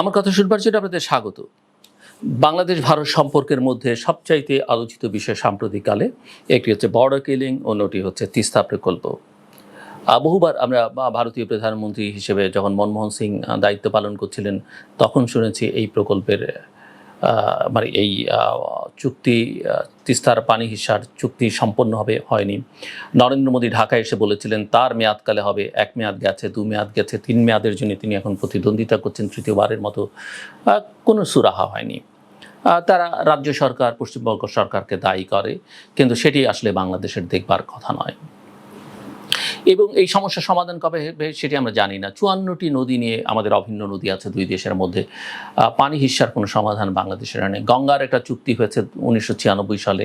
আমার কথা শুনবার জন্য আপনাদের স্বাগত। বাংলাদেশ ভারত সম্পর্কের মধ্যে সবচাইতে আলোচিত বিষয় সাম্প্রতিককালে, একটি হচ্ছে বর্ডার কিলিং অন্যটি হচ্ছে তিস্তা প্রকল্প। বহুবার আমরা ভারতীয় প্রধানমন্ত্রী হিসেবে যখন মনমোহন সিং দায়িত্ব পালন করছিলেন, তখন শুনেছি এই প্রকল্পের মানে এই চুক্তি তিস্তার পানি হিসার চুক্তি সম্পন্ন হবে, হয়নি। নরেন্দ্র মোদী ঢাকায় এসে বলেছিলেন, তার মেয়াদকালে হবে, এক মেয়াদ গেছে, দু মেয়াদ গেছে, তিন মেয়াদের জন্য তিনি এখন প্রতিদ্বন্দ্বিতা করছেন, তৃতীয়বারের মতো। কোনো সুরাহা হয়নি। তারা রাজ্য সরকার, পশ্চিমবঙ্গ সরকারকে দায়ী করে, কিন্তু সেটি আসলে বাংলাদেশের দেখবার কথা নয়। এবং এই সমস্যার সমাধান কবে সেটি আমরা জানি না। চুয়ান্নটি নদী নিয়ে আমাদের অভিন্ন নদী আছে দুই দেশের মধ্যে। পানি হিস্যার কোনো সমাধান বাংলাদেশের নেই। গঙ্গার একটা চুক্তি হয়েছে উনিশশো ছিয়ানব্বই সালে।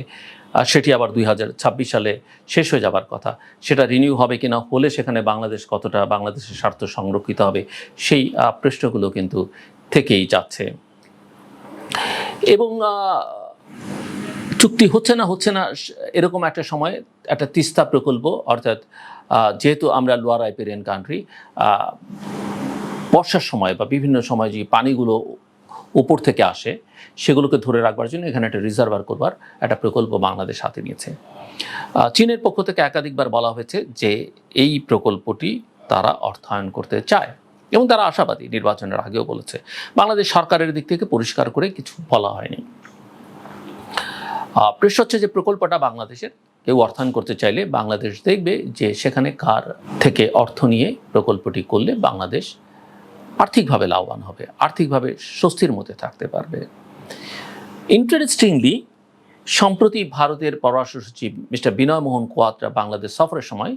আর সেটি আবার দুই হাজার ছাব্বিশ সালে শেষ হয়ে যাবার কথা। সেটা রিনিউ হবে কিনা, হলে সেখানে বাংলাদেশ কতটা বাংলাদেশের স্বার্থ সংরক্ষিত হবে, সেই প্রশ্নগুলো কিন্তু থেকেই যাচ্ছে। এবং চুক্তি হচ্ছে না হচ্ছে না, এরকম একটা সময়, একটা তিস্তা প্রকল্প, অর্থাৎ যেহেতু আমরা লোয়ার আইপেরিয়ান কান্ট্রি বর্ষার সময় বা বিভিন্ন সময় যে পানিগুলো উপর থেকে আসে, সেগুলোকে ধরে রাখবার জন্য এখানে একটা রিজার্ভার করবার একটা প্রকল্প বাংলাদেশ হাতে নিয়েছে। চীনের পক্ষ থেকে একাধিকবার বলা হয়েছে যে এই প্রকল্পটি তারা অর্থায়ন করতে চায় এবং তারা আশাবাদী, নির্বাচনের আগেও বলেছে। বাংলাদেশ সরকারের দিক থেকে পরিষ্কার করে কিছু বলা হয়নি। প্রশ্ন হচ্ছে যে প্রকল্পটা বাংলাদেশের কেউ অর্থায়ন করতে চাইলে বাংলাদেশ দেখবে যে সেখানে কার থেকে অর্থ নিয়ে প্রকল্পটি করলে বাংলাদেশ আর্থিকভাবে লাভবান হবে, আর্থিকভাবে স্বস্তির মধ্যে থাকতে পারবে। ইন্টারেস্টিংলি সম্প্রতি ভারতের পররাষ্ট্র সচিব মিস্টার বিনয় মোহন কোয়াত্রা বাংলাদেশ সফরের সময়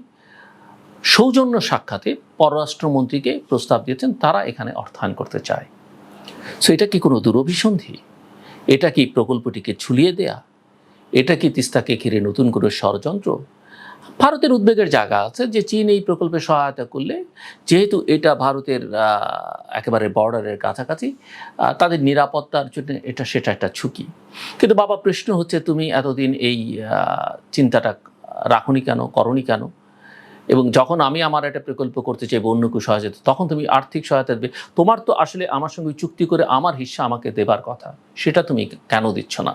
সৌজন্য সাক্ষাতে পররাষ্ট্রমন্ত্রীকে প্রস্তাব দিয়েছেন, তারা এখানে অর্থায়ন করতে চায়। সো এটা কি কোনো দুরভিসন্ধি? এটা কি প্রকল্পটিকে ঝুলিয়ে দেয়া? এটা কি তিস্তাকে ঘিরে নতুন করে ষড়যন্ত্র? ভারতের উদ্বেগের জায়গা আছে যে চীন এই প্রকল্পে সহায়তা করলে, যেহেতু এটা ভারতের একেবারে বর্ডারের কাছাকাছি তাদের নিরাপত্তার জন্য এটা, সেটা একটা ঝুঁকি। কিন্তু বাবা, প্রশ্ন হচ্ছে, তুমি এতদিন এই চিন্তাটা রাখনি কেন, করনি কেন? এবং যখন আমি আমার একটা প্রকল্প করতে চাইব, অন্য কেউ সহায়তা তখন তুমি আর্থিক সহায়তা দেবে। তোমার তো আসলে আমার সঙ্গে চুক্তি করে আমার হিস্সা আমাকে দেবার কথা। সেটা তুমি কেন দিচ্ছ না?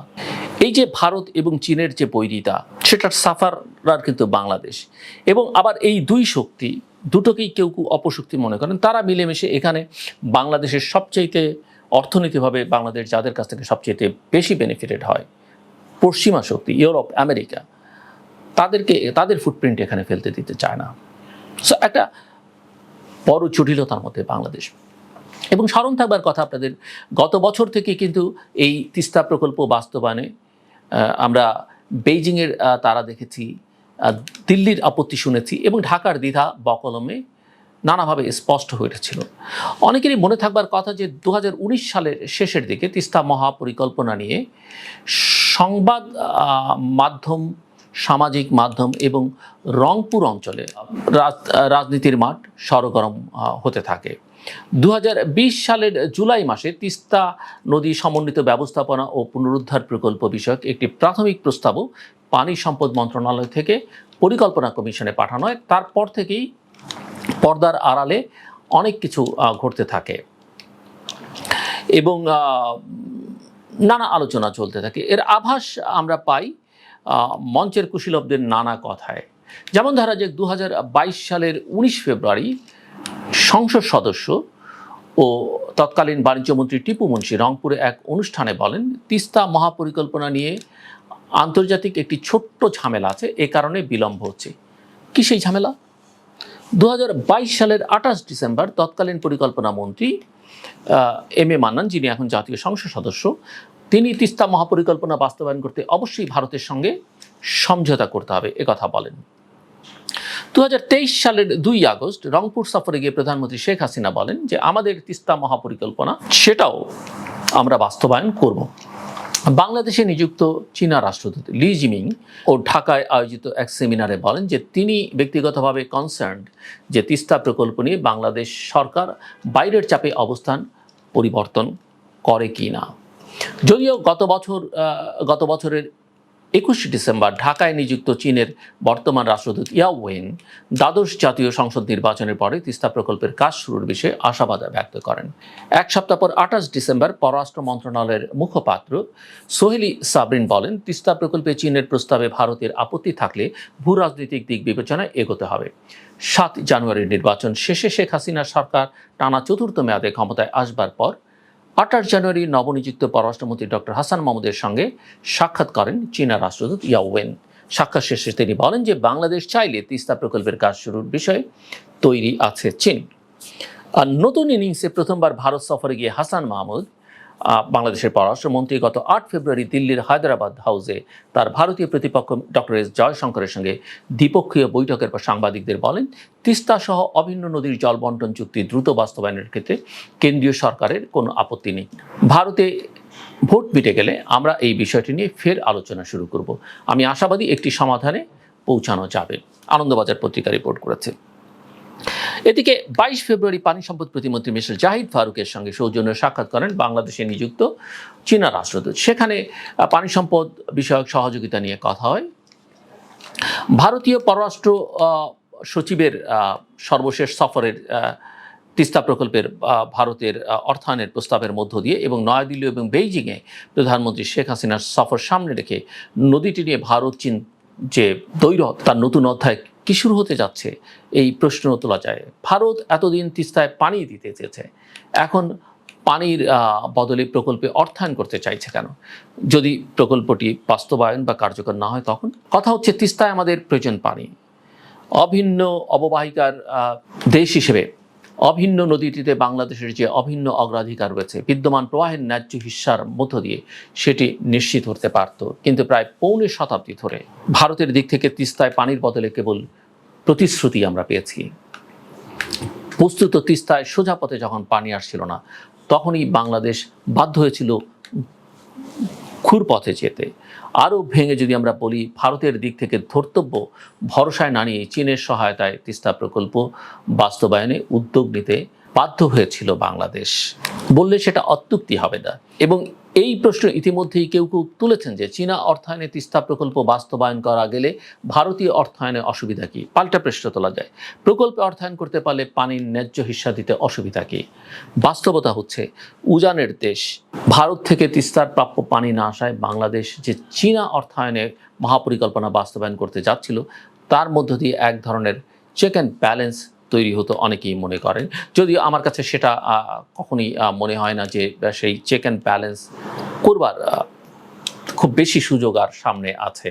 এই যে ভারত এবং চীনের যে বৈরিতা, সেটার সাফারার কিন্তু বাংলাদেশ। এবং আবার এই দুই শক্তি, দুটোকেই কেউ কেউ অপশক্তি মনে করেন। তারা মিলেমিশে এখানে বাংলাদেশের সবচাইতে অর্থনীতিভাবে বাংলাদেশ যাদের কাছ থেকে সবচাইতে বেশি বেনিফিটেড হয়, পশ্চিমা শক্তি, ইউরোপ, আমেরিকা। তাদেরকে, তাদের ফুটপ্রিন্ট এখানে ফেলতে দিতে চায় না। সো একটা বড় জটিলতার মধ্যে বাংলাদেশ। এবং স্মরণ থাকবার কথা আপনাদের, গত বছর থেকে কিন্তু এই তিস্তা প্রকল্প বাস্তবায়নে আমরা বেইজিংয়ের তারা দেখেছি দিল্লির আপত্তি শুনেছি এবং ঢাকার দ্বিধা বকলমে নানাভাবে স্পষ্ট হয়ে উঠেছিল। অনেকেরই মনে থাকবার কথা যে দু হাজার উনিশ সালের শেষের দিকে তিস্তা মহাপরিকল্পনা নিয়ে সংবাদ মাধ্যম সামাজিক মাধ্যম এবং রংপুর অঞ্চলে রাজ- রাজনীতির মাঠ সরগরম হতে থাকে। দু হাজার বিশ সালের জুলাই মাসে তিস্তা নদী সমন্বিত ব্যবস্থাপনা ও পুনরুদ্ধার প্রকল্প বিষয়ক একটি প্রাথমিক প্রস্তাবও পানি সম্পদ মন্ত্রণালয় থেকে পরিকল্পনা কমিশনে পাঠানো হয়। তারপর থেকেই পর্দার আড়ালে অনেক কিছু ঘটতে থাকে এবং নানা আলোচনা চলতে থাকে। এর আভাস আমরা পাই মঞ্চের কুশীলবদের নানা কথায়। যেমন ধরা যাক দু সালের উনিশ ফেব্রুয়ারি সংসদ সদস্য ও তৎকালীন বাণিজ্যমন্ত্রী টিপু মুন্সি রংপুরে এক অনুষ্ঠানে বলেন, তিস্তা মহাপরিকল্পনা নিয়ে আন্তর্জাতিক একটি ছোট্ট ঝামেলা আছে, এ কারণে বিলম্ব হচ্ছে। কি সেই ঝামেলা? দু হাজার বাইশ সালের আঠাশ ডিসেম্বর তৎকালীন পরিকল্পনা মন্ত্রী এম এ মান্নান, যিনি এখন জাতীয় সংসদ সদস্য তিনি তিস্তা মহাপরিকল্পনা বাস্তবায়ন করতে অবশ্যই ভারতের সঙ্গে সমঝোতা করতে হবে কথা বলেন। দু হাজার তেইশ সালের দুই আগস্ট রংপুর সফরে গিয়ে প্রধানমন্ত্রী শেখ হাসিনা বলেন যে, আমাদের তিস্তা মহাপরিকল্পনা, সেটাও আমরা বাস্তবায়ন করব। বাংলাদেশে নিযুক্ত চীনা রাষ্ট্রদূত লি জিমিং ও ঢাকায় আয়োজিত এক সেমিনারে বলেন যে, তিনি ব্যক্তিগতভাবে কনসার্ন যে, তিস্তা প্রকল্প নিয়ে বাংলাদেশ সরকার বাইরের চাপে অবস্থান পরিবর্তন করে কি না যদিও গত বছর গত বছরের একুশে ডিসেম্বর ঢাকায় নিযুক্ত চীনের বর্তমান রাষ্ট্রদূত ইয়াও ওয়েন দ্বাদশ জাতীয় সংসদ নির্বাচনের পরে তিস্তা প্রকল্পের কাজ শুরুর বিষয়ে আশাবাদ ব্যক্ত করেন। এক সপ্তাহ পর আঠাশ ডিসেম্বর পররাষ্ট্র মন্ত্রণালয়ের মুখপাত্র সোহেলি সাবরিন বলেন, তিস্তা প্রকল্পে চীনের প্রস্তাবে ভারতের আপত্তি থাকলে ভূ রাজনৈতিক দিক বিবেচনায় এগোতে হবে। সাত জানুয়ারির নির্বাচন শেষে শেখ হাসিনা সরকার টানা চতুর্থ মেয়াদে ক্ষমতায় আসবার পর আঠাশ জানুয়ারি নবনিযুক্ত পররাষ্ট্রমন্ত্রী ডক্টর হাসান মাহমুদের সঙ্গে সাক্ষাৎ করেন চীনা রাষ্ট্রদূত ইয়াওয়েন সাক্ষাৎ শেষে তিনি বলেন যে বাংলাদেশ চাইলে তিস্তা প্রকল্পের কাজ শুরুর বিষয়ে তৈরি আছে চীন। আর নতুন ইনিংসে প্রথমবার ভারত সফরে গিয়ে হাসান মাহমুদ বাংলাদেশের পররাষ্ট্রমন্ত্রী গত আট ফেব্রুয়ারি দিল্লির হায়দ্রাবাদ হাউসে তার ভারতীয় প্রতিপক্ষ ডক্টর এস জয়শঙ্করের সঙ্গে দ্বিপক্ষীয় বৈঠকের পর সাংবাদিকদের বলেন, তিস্তা সহ অভিন্ন নদীর জল বন্টন চুক্তি দ্রুত বাস্তবায়নের ক্ষেত্রে কেন্দ্রীয় সরকারের কোনো আপত্তি নেই। ভারতে ভোট মিটে গেলে আমরা এই বিষয়টি নিয়ে ফের আলোচনা শুরু করব। আমি আশাবাদী একটি সমাধানে পৌঁছানো যাবে। আনন্দবাজার পত্রিকা রিপোর্ট করেছে। এদিকে বাইশ ফেব্রুয়ারি পানি সম্পদ প্রতিমন্ত্রী মিস্টার জাহিদ ফারুকের সঙ্গে সৌজন্য সাক্ষাৎ করেন বাংলাদেশে নিযুক্ত চীনা রাষ্ট্রদূত। সেখানে পানি সম্পদ বিষয়ক সহযোগিতা নিয়ে কথা হয়। ভারতীয় পররাষ্ট্র সচিবের সর্বশেষ সফরের তিস্তা প্রকল্পের ভারতের অর্থায়নের প্রস্তাবের মধ্য দিয়ে এবং নয়াদিল্লি এবং বেইজিংয়ে প্রধানমন্ত্রী শেখ হাসিনার সফর সামনে রেখে নদীটি নিয়ে ভারত চীন যে দৈরথ তার নতুন অধ্যায় কি শুরু হতে যাচ্ছে এই প্রশ্ন তোলা যায়। ভারত এতদিন তিস্তায় পানি দিতে চেয়েছে। এখন পানির বদলে প্রকল্পে অর্থায়ন করতে চাইছে কেন? যদি প্রকল্পটি বাস্তবায়ন বা কার্যকর না হয় তখন? কথা হচ্ছে, তিস্তায় আমাদের প্রয়োজন পানি। অভিন্ন অববাহিকার দেশ হিসেবে অভিন্ন নদীটিতে বাংলাদেশের যে অভিন্ন অগ্রাধিকার রয়েছে, বিদ্যমান প্রবাহের ন্যায্য হিস্সার মধ্য দিয়ে সেটি নিশ্চিত হতে পারত। কিন্তু প্রায় পৌনে শতাব্দী ধরে ভারতের দিক থেকে তিস্তায় পানির বদলে কেবল প্রতিশ্রুতি আমরা পেয়েছি। বস্তুত তিস্তায় সোজা পথে যখন পানি আসছিল না, তখনই বাংলাদেশ বাধ্য হয়েছিল খুর পথে যেতে। আরও ভেঙে যদি আমরা বলি, ভারতের দিক থেকে ধর্তব্য ভরসায় না নিয়ে চীনের সহায়তায় তিস্তা প্রকল্প বাস্তবায়নে উদ্যোগ নিতে বাধ্য হয়েছিল বাংলাদেশ। বললে সেটা অত্যুক্তি হবে না। এবং এই প্রশ্ন ইতিমধ্যেই কেউ কেউ তুলেছেন যে চীনা অর্থায়নে তিস্তা প্রকল্প বাস্তবায়ন করা গেলে ভারতীয় অর্থায়নে অসুবিধা কি? পাল্টা প্রশ্ন তোলা যায়। প্রকল্পে অর্থায়ন করতে পারলে পানির ন্যায্য হিস্সা দিতে অসুবিধা কি? বাস্তবতা হচ্ছে, উজানের দেশ, ভারত থেকে তিস্তার প্রাপ্য পানি না আসায় বাংলাদেশ যে চীনা অর্থায়নে মহাপরিকল্পনা বাস্তবায়ন করতে যাচ্ছিল, তার মধ্য দিয়ে এক ধরনের চেক অ্যান্ড ব্যালেন্স তৈরি হতো অনেকেই মনে করেন। যদিও আমার কাছে সেটা কখনোই মনে হয় না যে সেই চেক অ্যান্ড ব্যালেন্স করবার খুব বেশি সুযোগ আর সামনে আছে।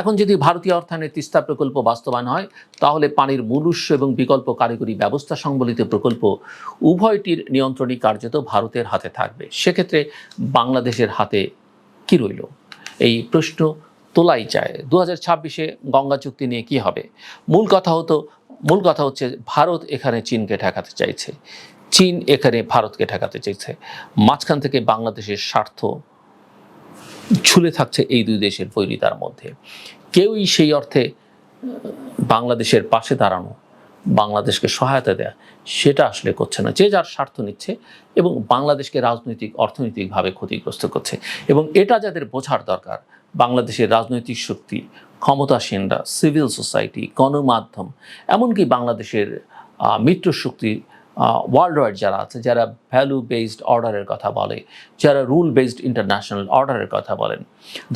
এখন যদি ভারতীয় অর্থায়নে তিস্তা প্রকল্প বাস্তবায়ন হয়, তাহলে পানির মূল উৎস এবং বিকল্প কারিগরি ব্যবস্থা সংবলিত প্রকল্প উভয়টির নিয়ন্ত্রণই কার্যত ভারতের হাতে থাকবে। সেক্ষেত্রে বাংলাদেশের হাতে কি রইল? এই প্রশ্ন তোলাই যায়। দু হাজার ছাব্বিশে গঙ্গা চুক্তি নিয়ে কি হবে? মূল কথা হতো মূল কথা হচ্ছে ভারত এখানে চীনকে ঠেকাতে চাইছে। চীন এখানে ভারতকে ঠেকাতে চাইছে। মাঝখান থেকে বাংলাদেশের স্বার্থ ঝুলে থাকছে এই দুই দেশের বৈরিতার মধ্যে। কেউই সেই অর্থে বাংলাদেশের পাশে দাঁড়ানো, বাংলাদেশকে সহায়তা দেয়া, সেটা আসলে করছে না। যে যার স্বার্থ নিচ্ছে এবং বাংলাদেশকে রাজনৈতিক, অর্থনৈতিকভাবে ক্ষতিগ্রস্ত করছে। এবং এটা যাদের বোঝার দরকার, বাংলাদেশের রাজনৈতিক শক্তি ক্ষমতাসীনরা, সিভিল সোসাইটি, গণমাধ্যম, এমনকি বাংলাদেশের মিত্র শক্তি ওয়ার্ল্ড ওয়াইড যারা আছে, যারা ভ্যালু বেসড অর্ডারের কথা বলে, যারা রুল বেসড ইন্টারন্যাশনাল অর্ডারের কথা বলেন,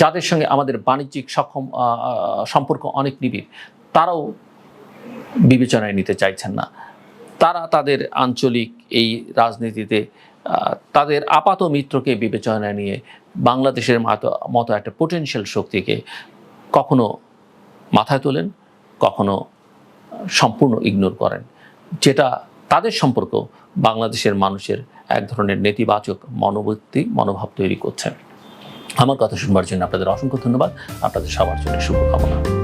যাদের সঙ্গে আমাদের বাণিজ্যিক সক্ষম সম্পর্ক অনেক নিবিড়, তারাও বিবেচনায় নিতে চাইছেন না। তারা তাদের আঞ্চলিক এই রাজনীতিতে তাদের আপাত মিত্রকে বিবেচনায় নিয়ে বাংলাদেশের মতো মতো একটা পোটেনশিয়াল শক্তিকে কখনো মাথায় তোলেন, কখনো সম্পূর্ণ ইগনোর করেন। যেটা তাদের সম্পর্ক বাংলাদেশের মানুষের এক ধরনের নেতিবাচক মনোবৃত্তি, মনোভাব তৈরি করছে। আমার কথা শুনবার জন্য আপনাদের অসংখ্য ধন্যবাদ। আপনাদের সবার জন্য শুভকামনা।